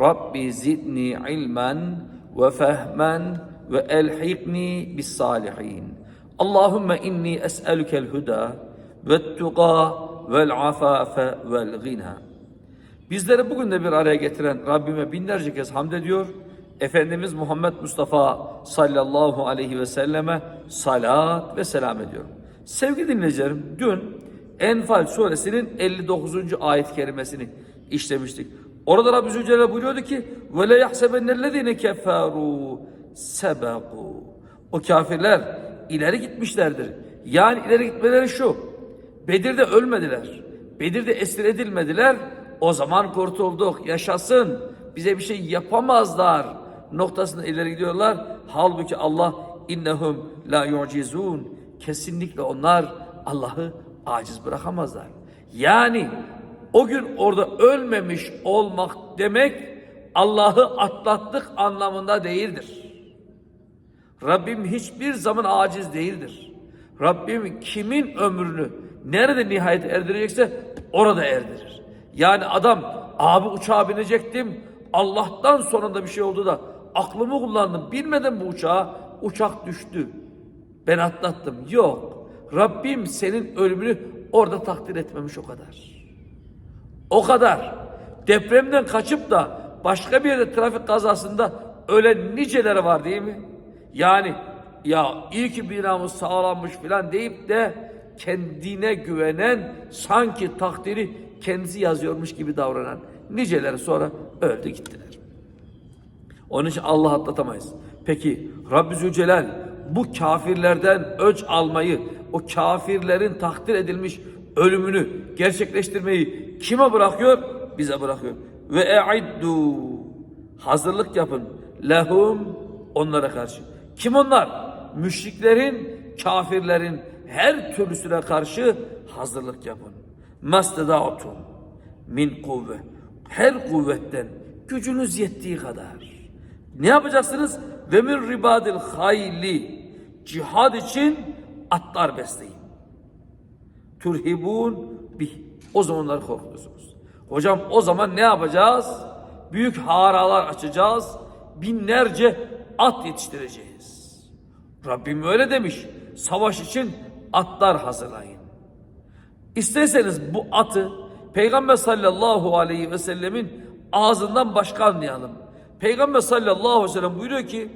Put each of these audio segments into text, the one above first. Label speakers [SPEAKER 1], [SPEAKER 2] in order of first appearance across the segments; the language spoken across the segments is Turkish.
[SPEAKER 1] Rabbi zidni ilmen ve fehmen ve elhikni bis salihin. Allahümme inni es'elükel huda ve tuqa vel afafe vel gina. Bizleri bugün de bir araya getiren Rabbime binlerce kez hamd ediyor. Efendimiz Muhammed Mustafa sallallahu aleyhi ve selleme salat ve selam ediyorum. Sevgili dinleyicilerim dün Enfal suresinin 59. ayet kerimesini işlemiştik. Orada Rabbi Zülcelal buyuruyordu ki ve le yahsebennellezine keferu sebeku. O kafirler ileri gitmişlerdir. Yani ileri gitmeleri şu. Bedir'de ölmediler. Bedir'de esir edilmediler. O zaman kurtulduk. Yaşasın. Bize bir şey yapamazlar. Noktasında ileri gidiyorlar. Halbuki Allah innehum la yu'cizun. Kesinlikle onlar Allah'ı aciz bırakamazlar. Yani o gün orada ölmemiş olmak demek Allah'ı atlattık anlamında değildir. Rabbim hiçbir zaman aciz değildir. Rabbim kimin ömrünü nerede nihayet erdirecekse orada erdirir. Yani adam abi uçağa binecektim Allah'tan sonunda bir şey oldu da aklımı kullandım bilmeden bu uçağa uçak düştü. Ben atlattım. Yok. Rabbim senin ölümünü orada takdir etmemiş o kadar. O kadar. Depremden kaçıp da başka bir yerde trafik kazasında ölen niceleri var değil mi? Yani ya iyi ki binamız sağlanmış filan deyip de kendine güvenen sanki takdiri kendisi yazıyormuş gibi davranan niceleri sonra öldü gittiler. Onun için Allah atlatamayız. Peki Rabbi Zülcelal bu kafirlerden öç almayı, o kafirlerin takdir edilmiş ölümünü gerçekleştirmeyi kime bırakıyor? Bize bırakıyor. Ve e'iddu hazırlık yapın lehum onlara karşı. Kim onlar? Müşriklerin, kafirlerin her türlüsüne karşı hazırlık yapın. Masteda'tum min kuvve. Her kuvvetten gücünüz yettiği kadar. Ne yapacaksınız? Ve min ribadil hayli. Cihad için atlar besleyin. Turhibun bih. O zamanlar korkuyorsunuz. Hocam o zaman ne yapacağız? Büyük haralar açacağız. Binlerce at yetiştireceğiz. Rabbim öyle demiş. Savaş için atlar hazırlayın. İsterseniz bu atı Peygamber sallallahu aleyhi ve sellemin ağzından başka anlayalım. Peygamber sallallahu aleyhi ve sellem buyuruyor ki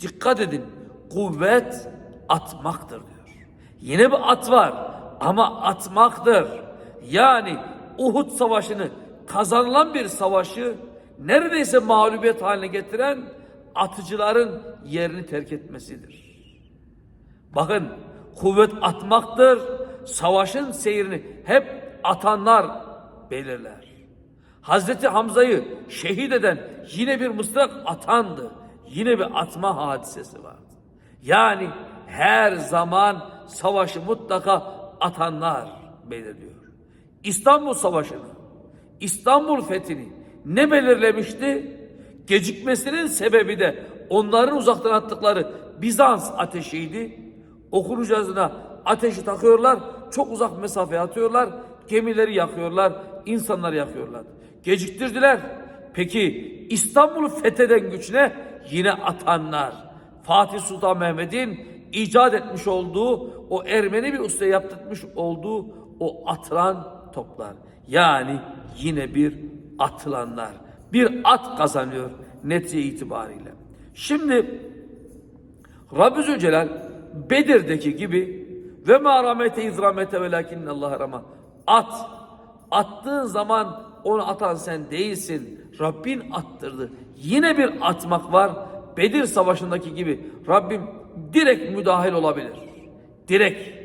[SPEAKER 1] dikkat edin kuvvet atmaktır diyor. Yine bir at var ama atmaktır. Yani Uhud savaşını kazanılan bir savaşı neredeyse mağlubiyet haline getiren atıcıların yerini terk etmesidir. Bakın kuvvet atmaktır. Savaşın seyrini hep atanlar belirler. Hazreti Hamza'yı şehit eden yine bir mısrak atandı. Yine bir atma hadisesi vardı. Yani her zaman savaşı mutlaka atanlar belirliyor. İstanbul Savaşı'nı, İstanbul fethini ne belirlemişti? Gecikmesinin sebebi de onların uzaktan attıkları Bizans ateşiydi. Okunucasına ateşi takıyorlar, çok uzak mesafeye atıyorlar, gemileri yakıyorlar, insanları yakıyorlar. Geciktirdiler. Peki İstanbul'u fetheden güçle yine atanlar. Fatih Sultan Mehmet'in icat etmiş olduğu, o Ermeni bir usta yaptırmış olduğu o atılan toplar. Yani yine bir atılanlar. Bir at kazanıyor netice itibariyle. Şimdi Rabbi Zülcelal Bedir'deki gibi ve ma rahmete iz rahmete velakinne Allah rama at attığın zaman onu atan sen değilsin. Rabbin attırdı. Yine bir atmak var. Bedir Savaşı'ndaki gibi Rabbim direkt müdahil olabilir. Direkt.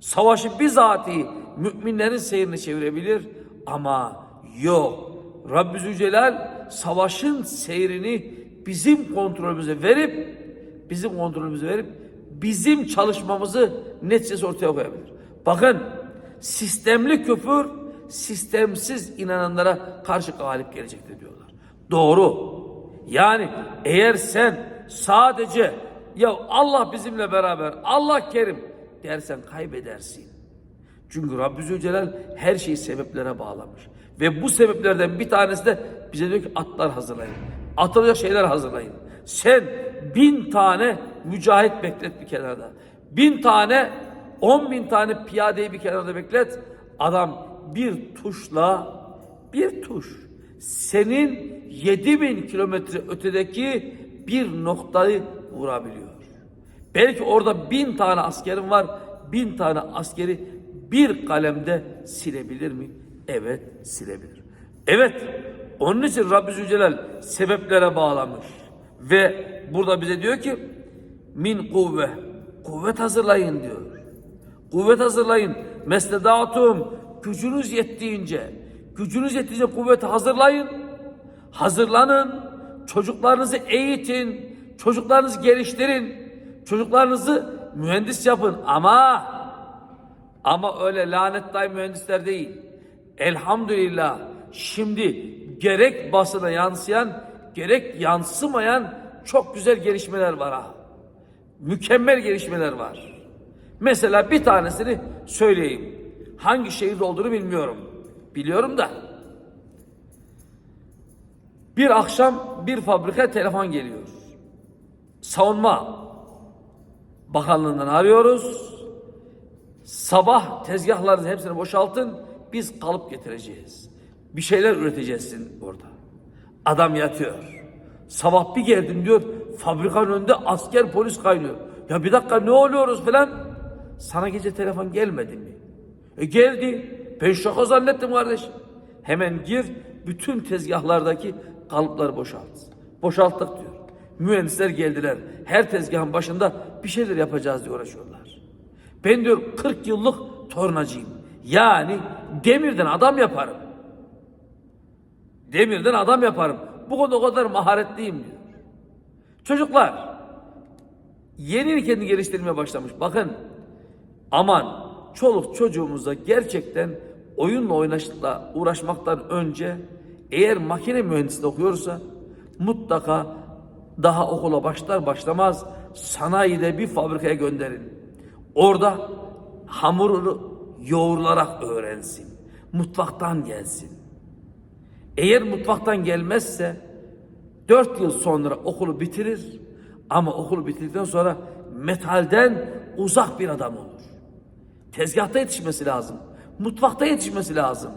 [SPEAKER 1] Savaşı bizatihi müminlerin seyrini çevirebilir ama yok. Rabbi Zülcelal savaşın seyrini bizim kontrolümüze verip bizim kontrolümüze verip bizim çalışmamızı neticesi ortaya koyabilir. Bakın sistemli küfür sistemsiz inananlara karşı galip gelecektir diyorlar. Doğru. Yani eğer sen sadece ya Allah bizimle beraber, Allah kerim dersen kaybedersin. Çünkü Rabbi Zülcelal her şeyi sebeplere bağlamış. Ve bu sebeplerden bir tanesi de bize diyor ki atlar hazırlayın. Atılacak şeyler hazırlayın. Sen bin tane mücahit beklet bir kenarda. Bin tane, on bin tane piyadeyi bir kenarda beklet. Adam bir tuşla, bir tuş senin yedi bin kilometre ötedeki bir noktayı vurabiliyor. Belki orada bin tane askerin var, bin tane askeri bir kalemde silebilir mi? Evet, silebilir. Evet, onun için Rabbi Zülcelal sebeplere bağlamış. Ve burada bize diyor ki, min kuvve, kuvvet hazırlayın diyor. Kuvvet hazırlayın. Mesledatum, gücünüz yettiğince, gücünüz yettiğince kuvveti hazırlayın. Hazırlanın, çocuklarınızı eğitin, çocuklarınızı geliştirin, çocuklarınızı mühendis yapın ama ama öyle lanet mühendisler değil. Elhamdülillah şimdi gerek basına yansıyan gerek yansımayan çok güzel gelişmeler var ha. Mükemmel gelişmeler var. Mesela bir tanesini söyleyeyim. Hangi şehirde olduğunu bilmiyorum. Biliyorum da. Bir akşam bir fabrika telefon geliyor. Savunma Bakanlığından arıyoruz. Sabah tezgahlarınızı hepsini boşaltın. Biz kalıp getireceğiz. Bir şeyler üreteceksin orada. Adam yatıyor. Sabah bir geldim diyor. Fabrikanın önünde asker polis kaynıyor. Ya bir dakika ne oluyoruz falan. Sana gece telefon gelmedi mi? E geldi. Ben şaka zannettim kardeş. Hemen gir. Bütün tezgahlardaki kalıpları boşalt. Boşalttık diyor. Mühendisler geldiler. Her tezgahın başında bir şeyler yapacağız diye uğraşıyorlar. Ben diyor 40 yıllık tornacıyım. Yani demirden adam yaparım. Demirden adam yaparım. Bu konuda o kadar maharetliyim diyor. Çocuklar yeni kendini geliştirmeye başlamış. Bakın aman çoluk çocuğumuza gerçekten oyunla oynaşla uğraşmaktan önce eğer makine mühendisliği okuyorsa mutlaka daha okula başlar başlamaz sanayide bir fabrikaya gönderin. Orada hamurunu yoğrularak öğrensin. Mutfaktan gelsin. Eğer mutfaktan gelmezse dört yıl sonra okulu bitirir ama okulu bitirdikten sonra metalden uzak bir adam olur. Tezgahta yetişmesi lazım. Mutfakta yetişmesi lazım.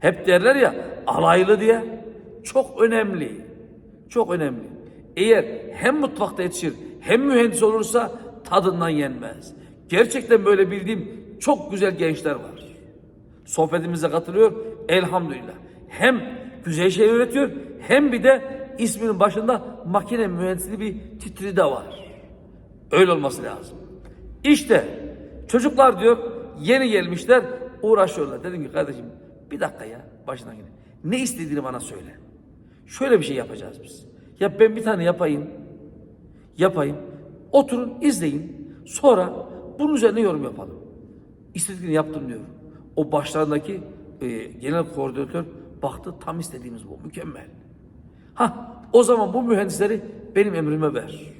[SPEAKER 1] Hep derler ya alaylı diye. Çok önemli. Çok önemli. Eğer hem mutfakta yetişir hem mühendis olursa tadından yenmez. Gerçekten böyle bildiğim çok güzel gençler var. Sohbetimize katılıyor. Elhamdülillah. Hem güzel şey üretiyor hem bir de isminin başında makine mühendisliği bir titri de var. Öyle olması lazım. İşte çocuklar diyor yeni gelmişler uğraşıyorlar. Dedim ki kardeşim bir dakika ya başına gidin. Ne istediğini bana söyle. Şöyle bir şey yapacağız biz. Ya ben bir tane yapayım. Yapayım. Oturun izleyin. Sonra bunun üzerine yorum yapalım. İstediğini yaptım diyor. O başlarındaki e, genel koordinatör baktı tam istediğimiz bu. Mükemmel. Ha o zaman bu mühendisleri benim emrime ver.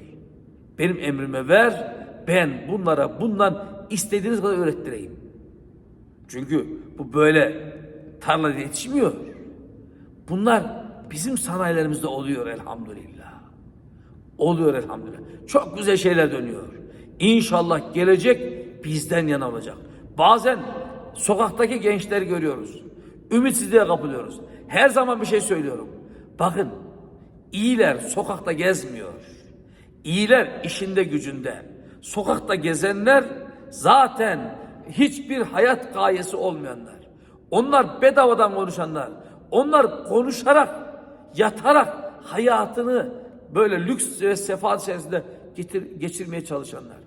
[SPEAKER 1] Benim emrime ver. Ben bunlara bundan istediğiniz kadar öğrettireyim. Çünkü bu böyle tarlada yetişmiyor. Bunlar bizim sanayilerimizde oluyor elhamdülillah. Oluyor elhamdülillah. Çok güzel şeyler dönüyor. İnşallah gelecek bizden yana olacak. Bazen sokaktaki gençleri görüyoruz. Ümitsizliğe kapılıyoruz. Her zaman bir şey söylüyorum. Bakın iyiler sokakta gezmiyor. İyiler işinde gücünde. Sokakta gezenler zaten hiçbir hayat gayesi olmayanlar. Onlar bedavadan konuşanlar. Onlar konuşarak, yatarak hayatını böyle lüks ve sefaat içerisinde getir, geçirmeye çalışanlar.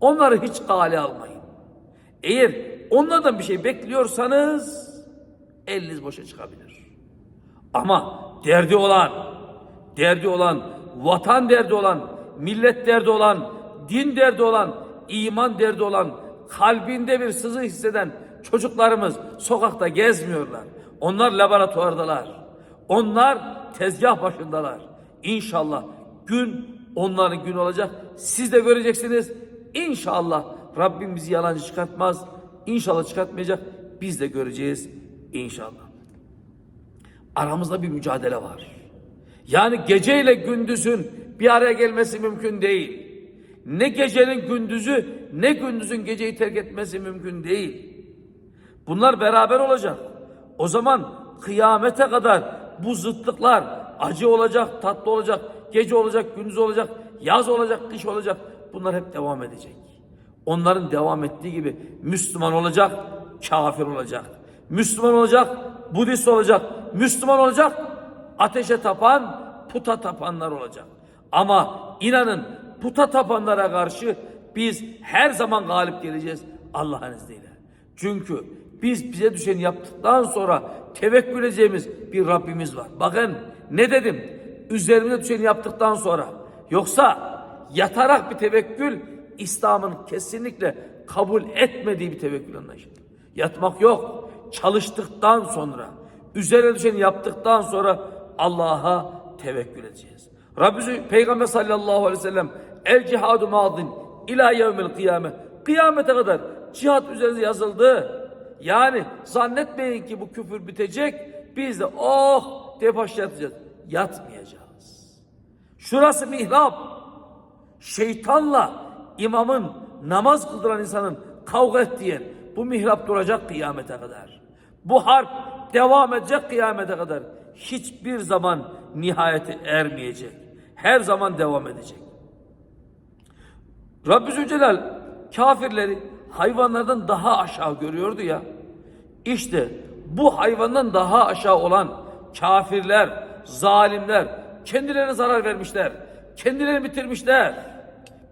[SPEAKER 1] Onları hiç kale almayın. Eğer onlardan bir şey bekliyorsanız eliniz boşa çıkabilir. Ama derdi olan, derdi olan, vatan derdi olan, millet derdi olan, din derdi olan, iman derdi olan, kalbinde bir sızı hisseden çocuklarımız sokakta gezmiyorlar. Onlar laboratuvardalar. Onlar tezgah başındalar. İnşallah gün onların gün olacak. Siz de göreceksiniz. İnşallah Rabbim bizi yalancı çıkartmaz. İnşallah çıkartmayacak. Biz de göreceğiz inşallah. Aramızda bir mücadele var. Yani geceyle gündüzün bir araya gelmesi mümkün değil. Ne gecenin gündüzü ne gündüzün geceyi terk etmesi mümkün değil. Bunlar beraber olacak. O zaman kıyamete kadar bu zıtlıklar acı olacak, tatlı olacak, gece olacak, gündüz olacak, yaz olacak, kış olacak. Bunlar hep devam edecek. Onların devam ettiği gibi Müslüman olacak, kafir olacak. Müslüman olacak, Budist olacak. Müslüman olacak, ateşe tapan, puta tapanlar olacak. Ama inanın puta tapanlara karşı biz her zaman galip geleceğiz Allah'ın izniyle. Çünkü biz bize düşeni yaptıktan sonra tevekkül edeceğimiz bir Rabbimiz var. Bakın ne dedim? Üzerimize düşeni yaptıktan sonra. Yoksa yatarak bir tevekkül İslam'ın kesinlikle kabul etmediği bir tevekkül anlayışıdır. Yatmak yok. Çalıştıktan sonra, üzerine düşeni yaptıktan sonra Allah'a tevekkül edeceğiz. Rabbimiz Peygamber sallallahu aleyhi ve sellem el cihadu madin ila yevmil kıyame. Kıyamete kadar cihat üzerinize yazıldı. Yani zannetmeyin ki bu küfür bitecek. Biz de oh diye başlayacağız. Yatmayacağız. Şurası mihrap. Şeytanla imamın namaz kıldıran insanın kavga ettiği yer. Bu mihrap duracak kıyamete kadar. Bu harp devam edecek kıyamete kadar. Hiçbir zaman nihayete ermeyecek. Her zaman devam edecek. Rabbi Zülcelal kafirleri hayvanlardan daha aşağı görüyordu ya. İşte bu hayvandan daha aşağı olan kafirler, zalimler kendilerine zarar vermişler. Kendilerini bitirmişler.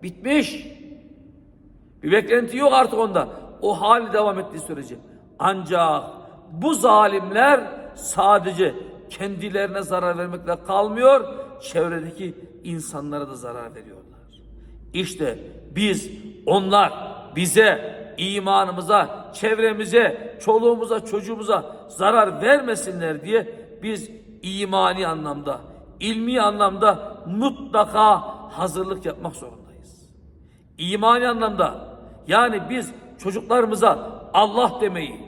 [SPEAKER 1] Bitmiş. Bir beklenti yok artık onda. O hali devam ettiği sürece. Ancak bu zalimler sadece kendilerine zarar vermekle kalmıyor, çevredeki insanlara da zarar veriyorlar. İşte biz onlar bize, imanımıza, çevremize, çoluğumuza, çocuğumuza zarar vermesinler diye biz imani anlamda, ilmi anlamda mutlaka hazırlık yapmak zorundayız. İmani anlamda yani biz çocuklarımıza Allah demeyi,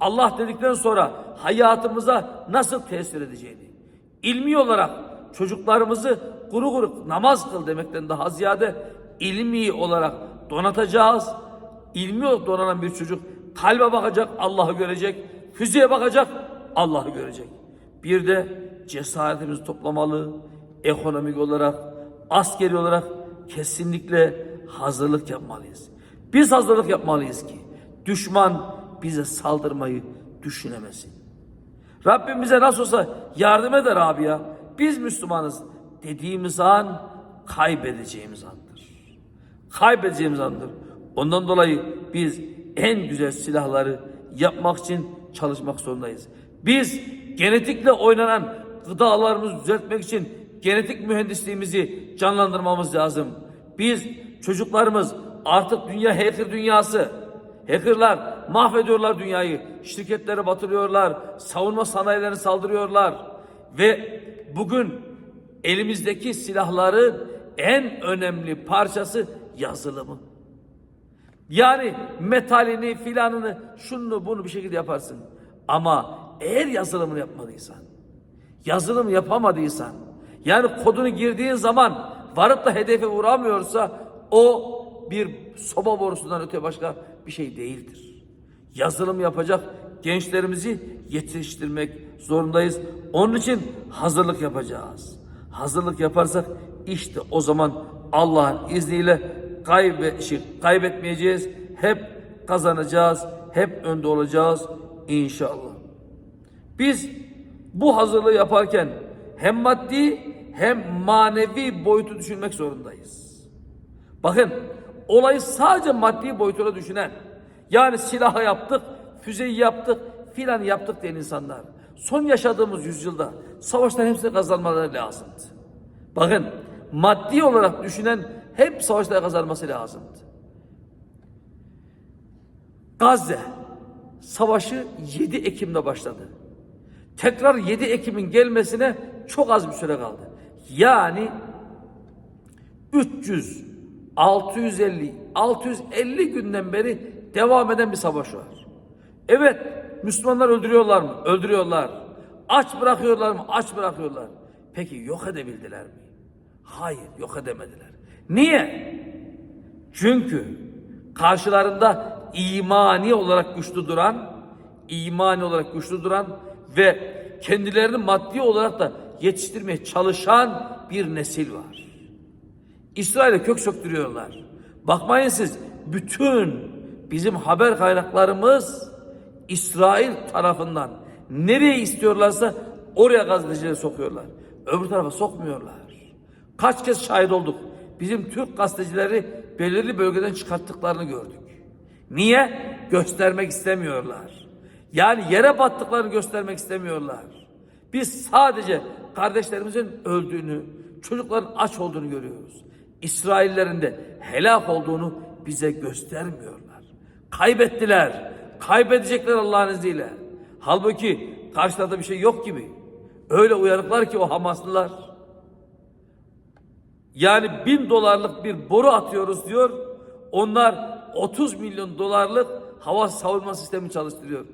[SPEAKER 1] Allah dedikten sonra hayatımıza nasıl tesir edeceğini, ilmi olarak çocuklarımızı kuru kuru namaz kıl demekten daha ziyade ilmi olarak donatacağız. İlmi olarak donanan bir çocuk kalbe bakacak, Allah'ı görecek. Füzeye bakacak, Allah'ı görecek. Bir de cesaretimizi toplamalı, ekonomik olarak, askeri olarak kesinlikle hazırlık yapmalıyız. Biz hazırlık yapmalıyız ki düşman bize saldırmayı düşünemesin. Rabbim bize nasıl olsa yardım eder abi ya. Biz Müslümanız dediğimiz an kaybedeceğimiz andır. Kaybedeceğimiz andır. Ondan dolayı biz en güzel silahları yapmak için çalışmak zorundayız. Biz genetikle oynanan gıdalarımızı düzeltmek için genetik mühendisliğimizi canlandırmamız lazım. Biz çocuklarımız artık dünya hacker dünyası. Hackerlar mahvediyorlar dünyayı. Şirketleri batırıyorlar. Savunma sanayilerine saldırıyorlar. Ve bugün elimizdeki silahların en önemli parçası yazılımı. Yani metalini filanını şunu bunu bir şekilde yaparsın. Ama eğer yazılımını yapmadıysan, yazılım yapamadıysan, yani kodunu girdiğin zaman varıp da hedefe vuramıyorsa o bir soba borusundan öte başka bir şey değildir. Yazılım yapacak gençlerimizi yetiştirmek zorundayız. Onun için hazırlık yapacağız. Hazırlık yaparsak işte o zaman Allah'ın izniyle kaybe, kaybetmeyeceğiz. Hep kazanacağız. Hep önde olacağız inşallah. Biz bu hazırlığı yaparken hem maddi hem manevi boyutu düşünmek zorundayız. Bakın olayı sadece maddi boyutuna düşünen yani silahı yaptık, füzeyi yaptık, filan yaptık diyen insanlar son yaşadığımız yüzyılda savaşların hepsini kazanmaları lazımdı. Bakın maddi olarak düşünen hep savaşları kazanması lazımdı. Gazze savaşı 7 Ekim'de başladı. Tekrar 7 Ekim'in gelmesine çok az bir süre kaldı. Yani 300, 650, 650 günden beri devam eden bir savaş var. Evet, Müslümanlar öldürüyorlar mı? Öldürüyorlar. Aç bırakıyorlar mı? Aç bırakıyorlar. Peki yok edebildiler mi? Hayır, yok edemediler. Niye? Çünkü karşılarında imani olarak güçlü duran, imani olarak güçlü duran ve kendilerini maddi olarak da yetiştirmeye çalışan bir nesil var. İsrail'e kök söktürüyorlar. Bakmayın siz, bütün bizim haber kaynaklarımız İsrail tarafından nereye istiyorlarsa oraya gazetecileri sokuyorlar. Öbür tarafa sokmuyorlar. Kaç kez şahit olduk. Bizim Türk gazetecileri belirli bölgeden çıkarttıklarını gördük. Niye? Göstermek istemiyorlar. Yani yere battıklarını göstermek istemiyorlar. Biz sadece kardeşlerimizin öldüğünü, çocukların aç olduğunu görüyoruz. İsraillerin de helak olduğunu bize göstermiyorlar. Kaybettiler. Kaybedecekler Allah'ın izniyle. Halbuki karşılarda bir şey yok gibi. Öyle uyanıklar ki o Hamaslılar. Yani bin dolarlık bir boru atıyoruz diyor. Onlar 30 milyon dolarlık hava savunma sistemi çalıştırıyor.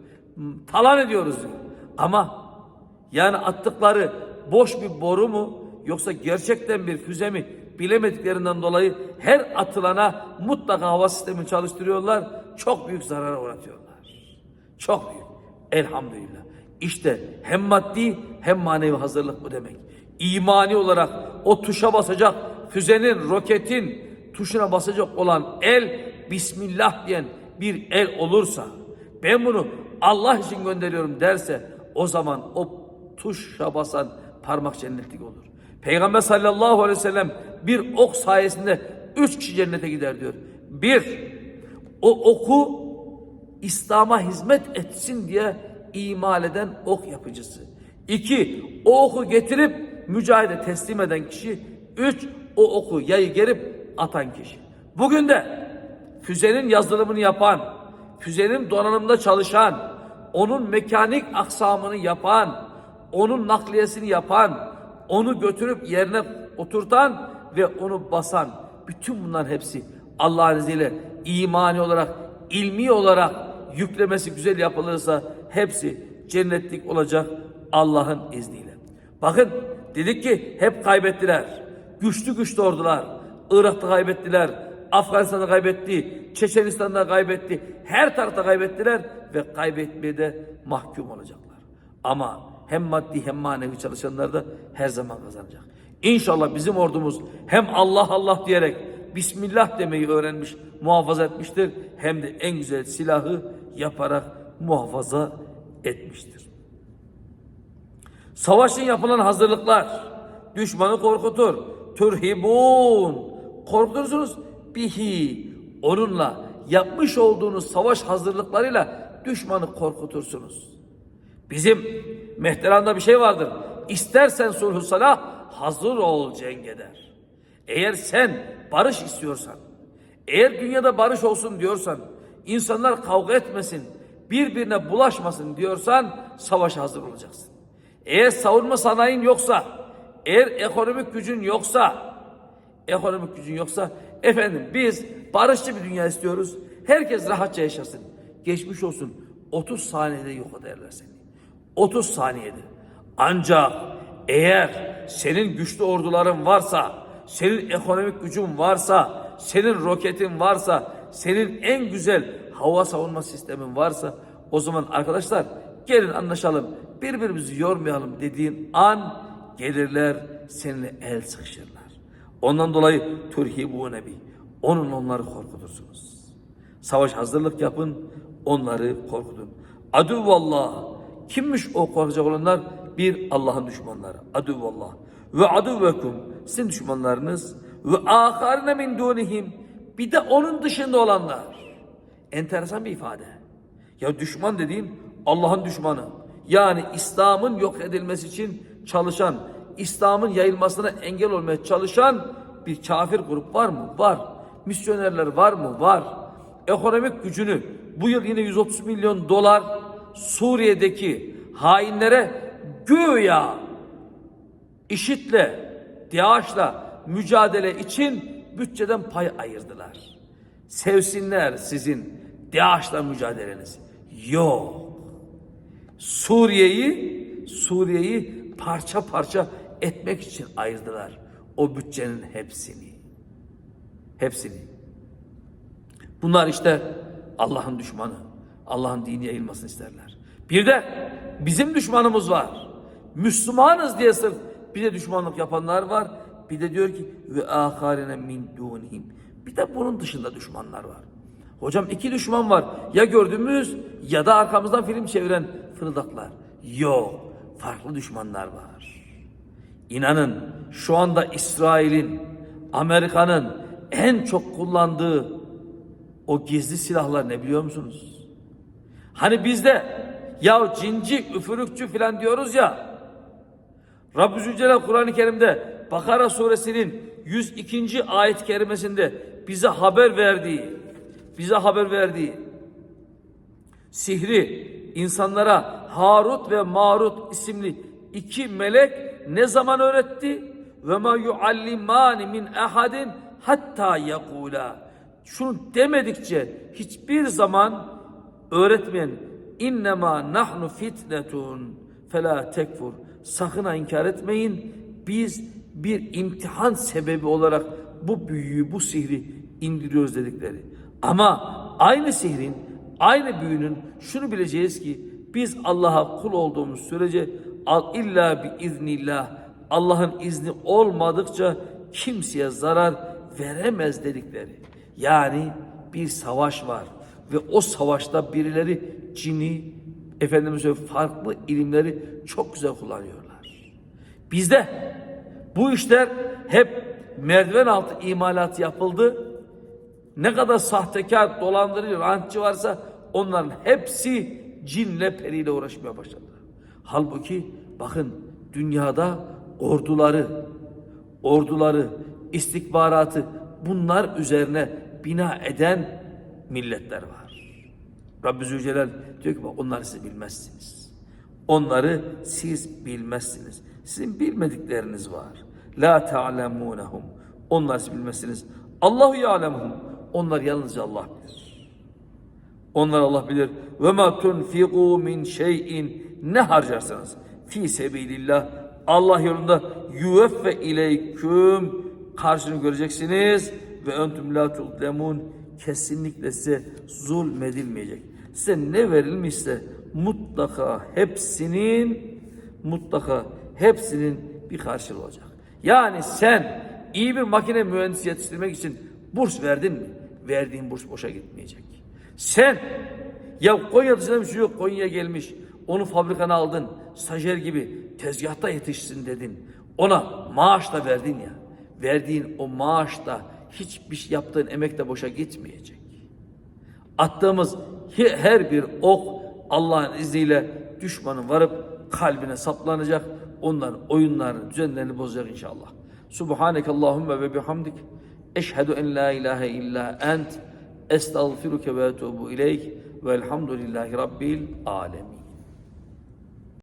[SPEAKER 1] Talan ediyoruz diyor. Ama yani attıkları boş bir boru mu yoksa gerçekten bir füze mi bilemediklerinden dolayı her atılana mutlaka hava sistemi çalıştırıyorlar. Çok büyük zarara uğratıyorlar. Çok büyük. Elhamdülillah. İşte hem maddi hem manevi hazırlık bu demek. İmani olarak o tuşa basacak füzenin, roketin tuşuna basacak olan el Bismillah diyen bir el olursa ben bunu Allah için gönderiyorum derse o zaman o tuşa basan parmak cennetlik olur. Peygamber sallallahu aleyhi ve sellem bir ok sayesinde üç kişi cennete gider diyor. Bir, o oku İslam'a hizmet etsin diye imal eden ok yapıcısı. İki, o oku getirip mücahide teslim eden kişi. Üç, o oku yayı gerip atan kişi. Bugün de füzenin yazılımını yapan, füzenin donanımında çalışan, onun mekanik aksamını yapan, onun nakliyesini yapan, onu götürüp yerine oturtan ve onu basan bütün bunların hepsi Allah'ın izniyle imani olarak, ilmi olarak yüklemesi güzel yapılırsa hepsi cennetlik olacak Allah'ın izniyle. Bakın dedik ki hep kaybettiler. Güçlü güçlü ordular. Irak'ta kaybettiler. Afganistan'da kaybetti. Çeçenistan'da kaybetti. Her tarafta kaybettiler ve kaybetmeye de mahkum olacaklar. Ama hem maddi hem manevi çalışanlar da her zaman kazanacak. İnşallah bizim ordumuz hem Allah Allah diyerek Bismillah demeyi öğrenmiş, muhafaza etmiştir. Hem de en güzel silahı yaparak muhafaza etmiştir. Savaşın yapılan hazırlıklar düşmanı korkutur. Turhibun. Korkutursunuz bihi. Onunla yapmış olduğunuz savaş hazırlıklarıyla düşmanı korkutursunuz. Bizim Mehteran'da bir şey vardır. İstersen sulhu salah hazır ol cenge der. Eğer sen barış istiyorsan, eğer dünyada barış olsun diyorsan, insanlar kavga etmesin, birbirine bulaşmasın diyorsan savaşa hazır olacaksın. Eğer savunma sanayin yoksa, eğer ekonomik gücün yoksa, ekonomik gücün yoksa, efendim biz barışçı bir dünya istiyoruz. Herkes rahatça yaşasın. Geçmiş olsun. 30 saniyede yok ederler seni. 30 saniyede. Ancak eğer senin güçlü orduların varsa, senin ekonomik gücün varsa, senin roketin varsa, senin en güzel hava savunma sistemin varsa o zaman arkadaşlar gelin anlaşalım, birbirimizi yormayalım dediğin an gelirler seninle el sıkışırlar. Ondan dolayı turhibu nebi. Onun onları korkutursunuz. Savaş hazırlık yapın, onları korkutun. Aduvallah. Kimmiş o korkacak olanlar? Bir Allah'ın düşmanları. Aduvallah. Ve aduvekum. Sizin düşmanlarınız. Ve aharine min dunihim. Bir de onun dışında olanlar. Enteresan bir ifade. Ya düşman dediğin Allah'ın düşmanı. Yani İslam'ın yok edilmesi için çalışan, İslam'ın yayılmasına engel olmaya çalışan bir kafir grup var mı? Var. Misyonerler var mı? Var. Ekonomik gücünü bu yıl yine 130 milyon dolar Suriye'deki hainlere güya IŞİD'le, DAEŞ'la mücadele için bütçeden pay ayırdılar. Sevsinler sizin DAEŞ'la mücadelenizi. Yok. Suriye'yi Suriye'yi parça parça etmek için ayırdılar o bütçenin hepsini. Hepsini. Bunlar işte Allah'ın düşmanı. Allah'ın dini yayılmasını isterler. Bir de bizim düşmanımız var. Müslümanız diye sırf bize düşmanlık yapanlar var. Bir de diyor ki ve aharine min dunihim. Bir de bunun dışında düşmanlar var. Hocam iki düşman var. Ya gördüğümüz ya da arkamızdan film çeviren fırıldaklar. Yok. Farklı düşmanlar var. İnanın şu anda İsrail'in, Amerika'nın en çok kullandığı o gizli silahlar ne biliyor musunuz? Hani bizde ya cinci, üfürükçü filan diyoruz ya. Rabbü Zülcelal Kur'an-ı Kerim'de Bakara suresinin 102. ayet-i kerimesinde bize haber verdiği, bize haber verdiği sihri insanlara Harut ve Marut isimli iki melek ne zaman öğretti? Ve ma yuallimani min ahadin hatta yakula. Şunu demedikçe hiçbir zaman öğretmeyen innema nahnu fitnetun fela tekfur. Sakın inkar etmeyin. Biz bir imtihan sebebi olarak bu büyüyü, bu sihri indiriyoruz dedikleri. Ama aynı sihrin, aynı büyünün şunu bileceğiz ki biz Allah'a kul olduğumuz sürece al illa bi iznillah Allah'ın izni olmadıkça kimseye zarar veremez dedikleri. Yani bir savaş var ve o savaşta birileri cini, efendimiz söyleyeyim, farklı ilimleri çok güzel kullanıyorlar. Bizde bu işler hep merdiven altı imalat yapıldı. Ne kadar sahtekar, dolandırıcı, rantçı varsa onların hepsi cinle periyle uğraşmaya başladı. Halbuki bakın dünyada orduları, orduları, istikbaratı bunlar üzerine bina eden milletler var. Rabbi Zülcelal diyor ki bak onları siz bilmezsiniz. Onları siz bilmezsiniz. Sizin bilmedikleriniz var. La ta'lemunhum. Onlar siz bilmezsiniz. Allahu ya'lemuhum. Onlar yalnızca Allah bilir. Onlar Allah bilir. Ve ma tunfiqu min şeyin ne harcarsanız fi sebilillah Allah yolunda yuveffe ileyküm karşını göreceksiniz ve entüm la tudlemun kesinlikle size zulmedilmeyecek. Size ne verilmişse mutlaka hepsinin mutlaka hepsinin bir karşılığı olacak. Yani sen iyi bir makine mühendisi yetiştirmek için burs verdin mi? Verdiğin burs boşa gitmeyecek. Sen ya Konya dışında bir şey yok Konya'ya gelmiş. Onu fabrikana aldın. Stajyer gibi tezgahta yetişsin dedin. Ona maaş da verdin ya. Verdiğin o maaş da hiçbir şey yaptığın emek de boşa gitmeyecek. Attığımız he- her bir ok Allah'ın izniyle düşmanın varıp kalbine saplanacak. Onların oyunlarını, düzenlerini bozacak inşallah. Subhaneke Allahümme ve bihamdik. Eşhedü en la ilahe illa ent. Estağfiruke ve etubu ileyk. Velhamdülillahi Rabbil alemin.